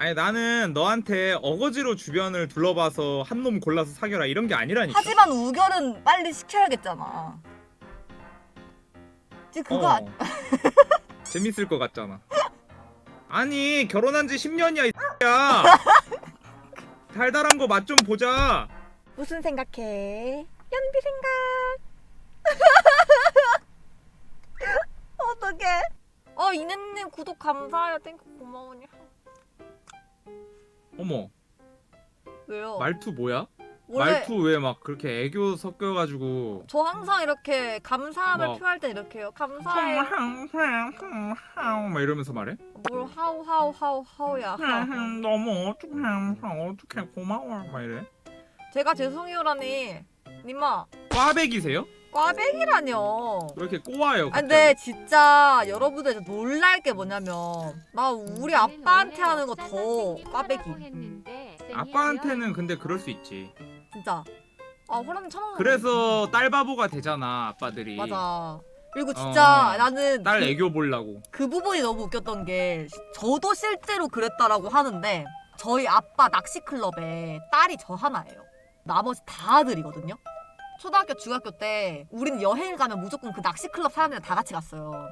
아니 나는 너한테 어거지로 주변을 둘러봐서 한 놈 골라서 사겨라 이런 게 아니라니까. 하지만 우결은 빨리 시켜야겠잖아. 지금 그거 어. 안- 재밌을 것 같잖아. 아니 결혼한 지 10년이야 이 야. 달달한 거 맛 좀 보자. 무슨 생각해? 연비 생각. 어떡해? 어 이네님 구독 감사해요. 땡큐 고마워요. 어머 왜요? 말투 뭐야? 원래 말투 왜 막 그렇게 애교 섞여가지고. 저 항상 이렇게 감사함을 막- 표할 때 이렇게 해요. 감사해요. 막 이러면서 말해? 뭘 하우 하우 하우 하우야. 너무 어떡해 어떡해 고마워 막 이래. 제가 죄송해요라니. 님아 꽈배기세요? 꽈배기라뇨. 왜 이렇게 꼬아요? 아 근데 진짜 여러분들 놀랄 게 뭐냐면 나 우리 아빠한테 하는 거 더 꽈배기 아빠한테는 근데 그럴 수 있지. 진짜 아 호랑이 천원 그래서 딸 바보가 되잖아 아빠들이. 맞아 그리고 진짜 어. 나는 딸 그, 애교 보려고. 그 부분이 너무 웃겼던 게 저도 실제로 그랬다라고 하는데 저희 아빠 낚시 클럽에 딸이 저 하나예요 나머지 다 아들이거든요 초등학교 중학교 때 우리는 여행을 가면 무조건 그 낚시 클럽 사람들이랑 다 같이 갔어요.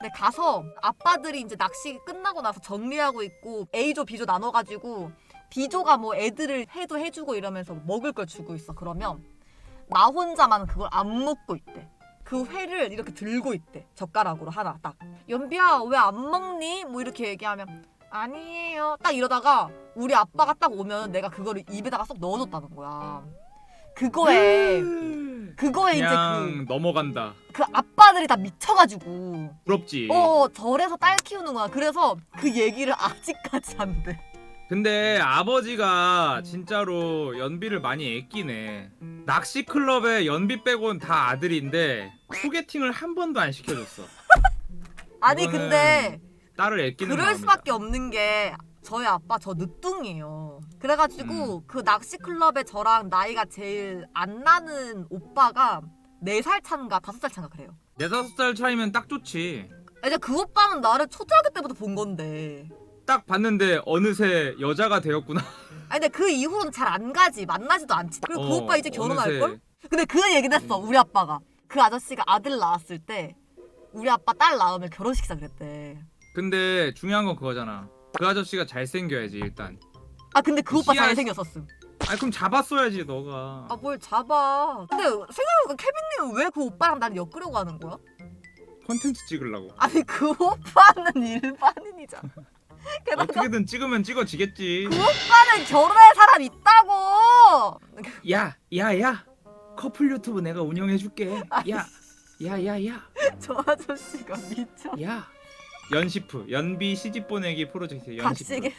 근데 가서 아빠들이 이제 낚시 끝나고 나서 정리하고 있고 A조 B조 나눠가지고 B조가 뭐 애들을 해도 해주고 이러면서 먹을 걸 주고 있어. 그러면 나 혼자만 그걸 안 먹고 있대. 그 회를 이렇게 들고 있대. 젓가락으로 하나 딱. 연비야 왜 안 먹니? 뭐 이렇게 얘기하면 아니에요. 딱 이러다가 우리 아빠가 딱 오면 내가 그거를 입에다가 쏙 넣어줬다는 거야 그거에 그거에 이제 그냥 넘어간다. 그, 그 아빠들이 다 미쳐가지고 부럽지. 어 저래서 딸 키우는 거야 그래서 그 얘기를 아직까지 안 돼 근데 아버지가 진짜로 연비를 많이 애끼네. 낚시 클럽에 연비 빼곤 다 아들인데 소개팅을 한 번도 안 시켜줬어. 아니 이거는 근데 딸을 애끼는 그럴 마음이다. 수밖에 없는 게 저희 아빠 저 늦둥이에요. 그래가지고 그 낚시 클럽에 저랑 나이가 제일 안 나는 오빠가 4살 차인가 5살 차인가 그래요. 네 다섯 살 차이면 딱 좋지. 이제 그 오빠는 나를 초등학교 때부터 본 건데. 딱 봤는데 어느새 여자가 되었구나. 아니 근데 그 이후로는 잘 안 가지 만나지도 않지. 그리고 그 어, 오빠 이제 결혼할 어느새. 걸? 근데 그 얘기는 했어 우리 아빠가. 그 아저씨가 아들 낳았을 때 우리 아빠 딸 낳으면 결혼식사 그랬대. 근데 중요한 건 그거잖아. 그 아저씨가 잘생겨야지 일단. 아 근데 그 오빠 씨앗- 잘생겼었음. 아 그럼 잡았어야지 너가. 아 뭘 잡아. 근데 생각해보니까 케빈님은 왜 그 오빠랑 나를 엮으려고 하는 거야? 컨텐츠 찍으려고. 아니 그 오빠는 일반인이잖아. 게다가 어떻게든 찍으면 찍어지겠지. 그 오빠는 결혼할 사람 있다고. 야, 야, 야. 커플 유튜브 내가 운영해줄게. 야, 야, 야, 야, 저 아저씨가 미쳐. 야. 연시프, 연비 시집 보내기 프로젝트 연시프. 갑자기.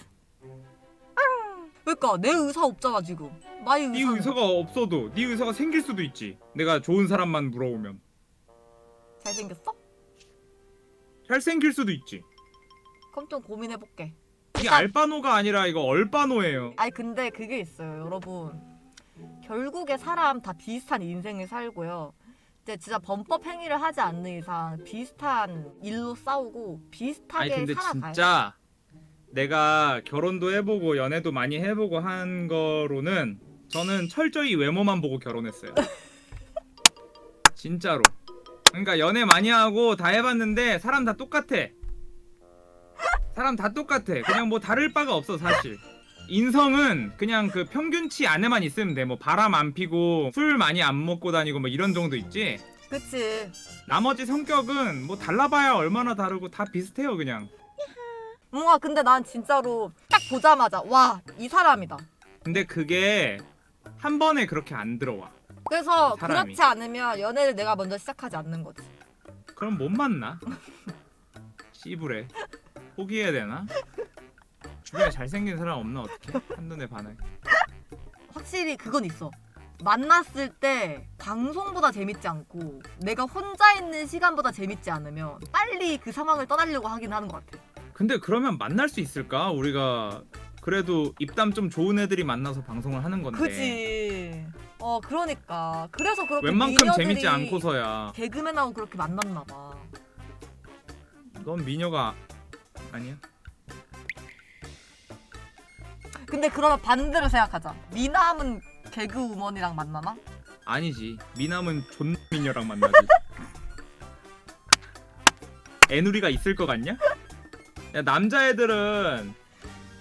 그러니까 내 의사 없잖아 지금. 나의 네 의사. 의사가 없어도 네 의사가 생길 수도 있지. 내가 좋은 사람만 물어오면 잘생겼어? 잘 생길 수도 있지. 그럼 좀 고민해 볼게. 이게 알바노가 아니라 이거 얼바노예요. 아니 근데 그게 있어요 여러분. 결국에 사람 다 비슷한 인생을 살고요. 이제 진짜 범법 행위를 하지 않는 이상 비슷한 일로 싸우고 비슷하게 아니 근데 살아가요. 진짜 내가 결혼도 해보고 연애도 많이 해보고 한 거로는 저는 철저히 외모만 보고 결혼했어요. 진짜로. 그러니까 연애 많이 하고 다 해봤는데 사람 다 똑같아. 사람 다 똑같아. 그냥 뭐 다를 바가 없어 사실. 인성은 그냥 그 평균치 안에만 있으면 돼. 뭐 바람 안 피고 술 많이 안 먹고 다니고 뭐 이런 정도 있지. 그치. 나머지 성격은 뭐 달라봐야 얼마나 다르고 다 비슷해요 그냥. 뭔가 근데 난 진짜로 딱 보자마자 와 이 사람이다. 근데 그게 한 번에 그렇게 안 들어와. 그래서 사람이. 그렇지 않으면 연애를 내가 먼저 시작하지 않는 거지. 그럼 못 만나. 씨부래. 포기해야 되나? 주변에 잘생긴 사람 없나 어떻게? 한눈에 반해. 확실히 그건 있어. 만났을 때 방송보다 재밌지 않고 내가 혼자 있는 시간보다 재밌지 않으면 빨리 그 상황을 떠나려고 하긴 하는 것 같아. 근데 그러면 만날 수 있을까? 우리가 그래도 입담 좀 좋은 애들이 만나서 방송을 하는 건데. 그지. 어 그러니까 그래서 그렇게 웬만큼 미녀들이 재밌지 않고서야. 개그맨하고 그렇게 만났나 봐. 넌 미녀가 아니야? 근데 그러면 반대로 생각하자. 미남은 개그 우먼이랑 만나나? 아니지 미남은 존 미녀랑 만나지 애누리가 있을 것 같냐? 야 남자애들은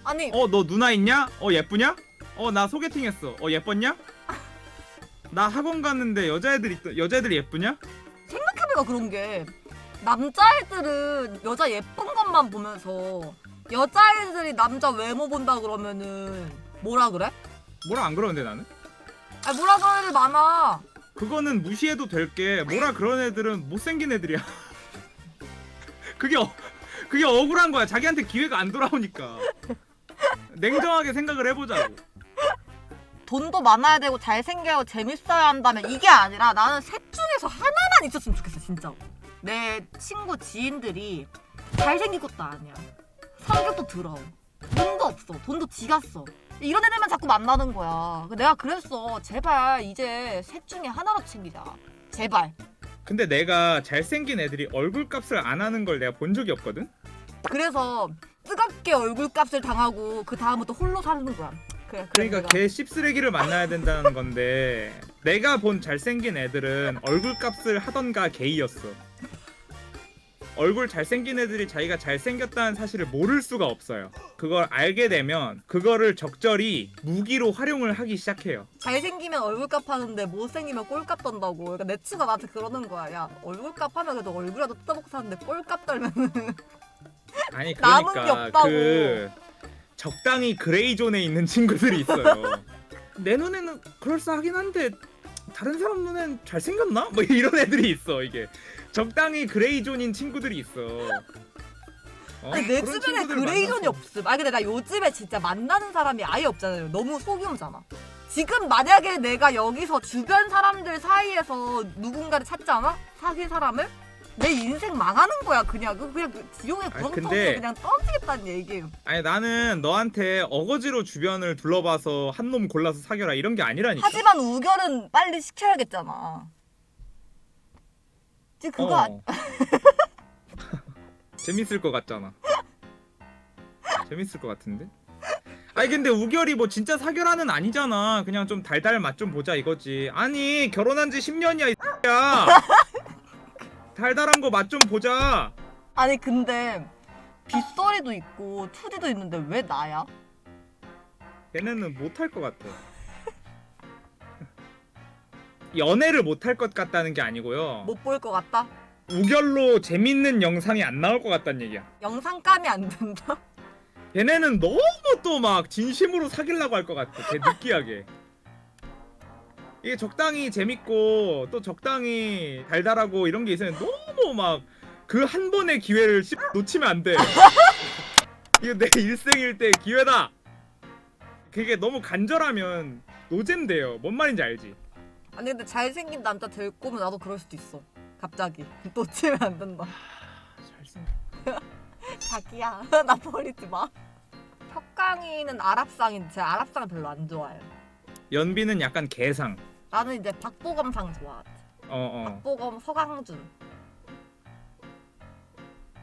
아니 어 너 누나 있냐? 어 예쁘냐? 어 나 소개팅했어 어 예뻤냐? 나 학원 갔는데 여자애들 있 여자애들 예쁘냐? 생각해보니까 그런 게 남자애들은 여자 예쁜 것만 보면서 여자애들이 남자 외모 본다 그러면은 뭐라 그래? 뭐라 안 그러는데 나는? 아 뭐라 그러는 애들 많아. 그거는 무시해도 될 게 뭐라 그런 애들은 못생긴 애들이야. 그게 어, 그게 억울한 거야. 자기한테 기회가 안 돌아오니까. 냉정하게 생각을 해보자고. 돈도 많아야 되고 잘생겨야 재밌어야 한다면 이게 아니라 나는 셋 중에서 하나만 있었으면 좋겠어 진짜 내 친구 지인들이 잘생긴 것도 아니야 성격도 더러워. 돈도 없어. 돈도 지가 써. 이런 애들만 자꾸 만나는 거야. 내가 그랬어. 제발 이제 셋 중에 하나라도 챙기자. 제발. 근데 내가 잘생긴 애들이 얼굴값을 안 하는 걸 내가 본 적이 없거든. 그래서 뜨겁게 얼굴값을 당하고 그 다음부터 홀로 사는 거야. 그래 그래 그러니까. 걔 씹쓰레기를 만나야 된다는 건데 내가 본 잘생긴 애들은 얼굴값을 하던가 게이였어. 얼굴 잘생긴 애들이 자기가 잘생겼다는 사실을 모를 수가 없어요. 그걸 알게 되면 그거를 적절히 무기로 활용을 하기 시작해요. 잘생기면 얼굴값 하는데 못생기면 꼴값 떤다고 그러니까 내 친구가 나한테 그러는 거야 야 얼굴값 하면 그래도 얼굴이라도 뜯어먹고 사는데 꼴값 떨면은 아니 남은 게 그러니까 없다고. 그 적당히 그레이 존에 있는 친구들이 있어요. 내 눈에는 그럴싸하긴 한데 다른 사람 눈엔 잘생겼나? 뭐 이런 애들이 있어 이게 적당히 그레이 존인 친구들이 있어. 어? 아니 내 그런 주변에 그레이존이 만나서 없음 아니 근데 나 요즘에 진짜 만나는 사람이 아예 없잖아요 너무 소규모잖아 지금 만약에 내가 여기서 주변 사람들 사이에서 누군가를 찾잖아? 사귈 사람을? 내 인생 망하는 거야 그냥 그 그냥 그 지용의 아니, 구렁텅이에 근데- 그냥 떨어지겠다는 얘기예요 아니 나는 너한테 어거지로 주변을 둘러봐서 한 놈 골라서 사겨라 이런 게 아니라니까. 하지만 우결은 빨리 시켜야겠잖아 지금 그거 아- 어. 재밌을 것 같잖아. 재밌을 것 같은데? 아니 근데 우결이 뭐 진짜 사결하는 아니잖아. 그냥 좀 달달 맛 좀 보자 이거지. 아니 결혼한 지 10년이야 이 야. 달달한 거 맛 좀 보자. 아니 근데 빗소리도 있고 투디도 있는데 왜 나야? 걔네는 못할 것 같아. 연애를 못할 것 같다는 게 아니고요. 못 볼 것 같다? 우결로 재밌는 영상이 안 나올 것 같다는 얘기야. 영상감이 안 된다? 걔네는 너무 또 막 진심으로 사귀려고 할 것 같아. 걔 느끼하게. 이게 적당히 재밌고 또 적당히 달달하고 이런 게 있으면 너무 막 그 한 번의 기회를 씹- 놓치면 안 돼. 이거 내 일생일대 기회다. 그게 너무 간절하면 노잼 돼요. 뭔 말인지 알지? 아니 근데 잘생긴 남자 될 거면 나도 그럴 수도 있어 갑자기 놓치면 안 된다 잘생. 자기야 나 버리지 마 혁강이는 아랍상인데 제가 아랍상을 별로 안 좋아해요 연비는 약간 개상. 나는 이제 박보검상 좋아하지 어 어. 박보검 서강준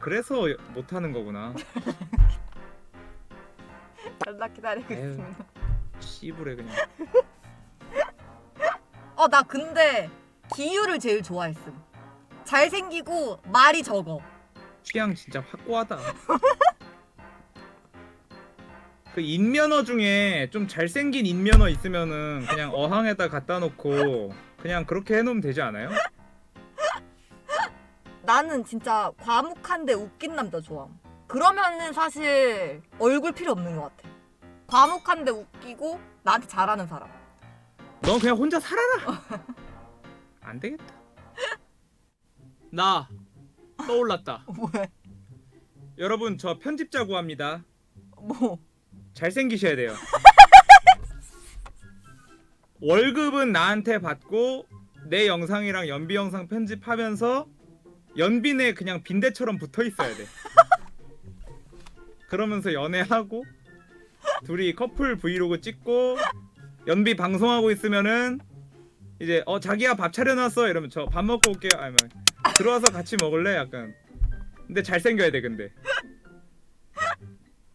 그래서 못 하는 거구나. 연락 기다리고 에휴. 있습니다 씨부래 그냥. 어 나 근데 기유를 제일 좋아했음 잘생기고 말이 적어 취향 진짜 확고하다. 그 인면허 중에 좀 잘생긴 인면허 있으면은 그냥 어항에다 갖다 놓고 그냥 그렇게 해놓으면 되지 않아요? 나는 진짜 과묵한데 웃긴 남자 좋아. 그러면은 사실 얼굴 필요 없는 것 같아. 과묵한데 웃기고 나한테 잘하는 사람. 넌 그냥 혼자 살아라. 안 되겠다. 나 떠올랐다. 뭐해? 여러분 저 편집자 구합니다. 뭐? 잘생기셔야 돼요. 월급은 나한테 받고 내 영상이랑 연비 영상 편집하면서 연빈에 그냥 빈대처럼 붙어 있어야 돼. 그러면서 연애하고 둘이 커플 브이로그 찍고 연비 방송하고 있으면은 이제 어 자기야 밥 차려놨어 이러면 저 밥 먹고 올게요. 아니면 들어와서 같이 먹을래? 약간 근데 잘생겨야 돼 근데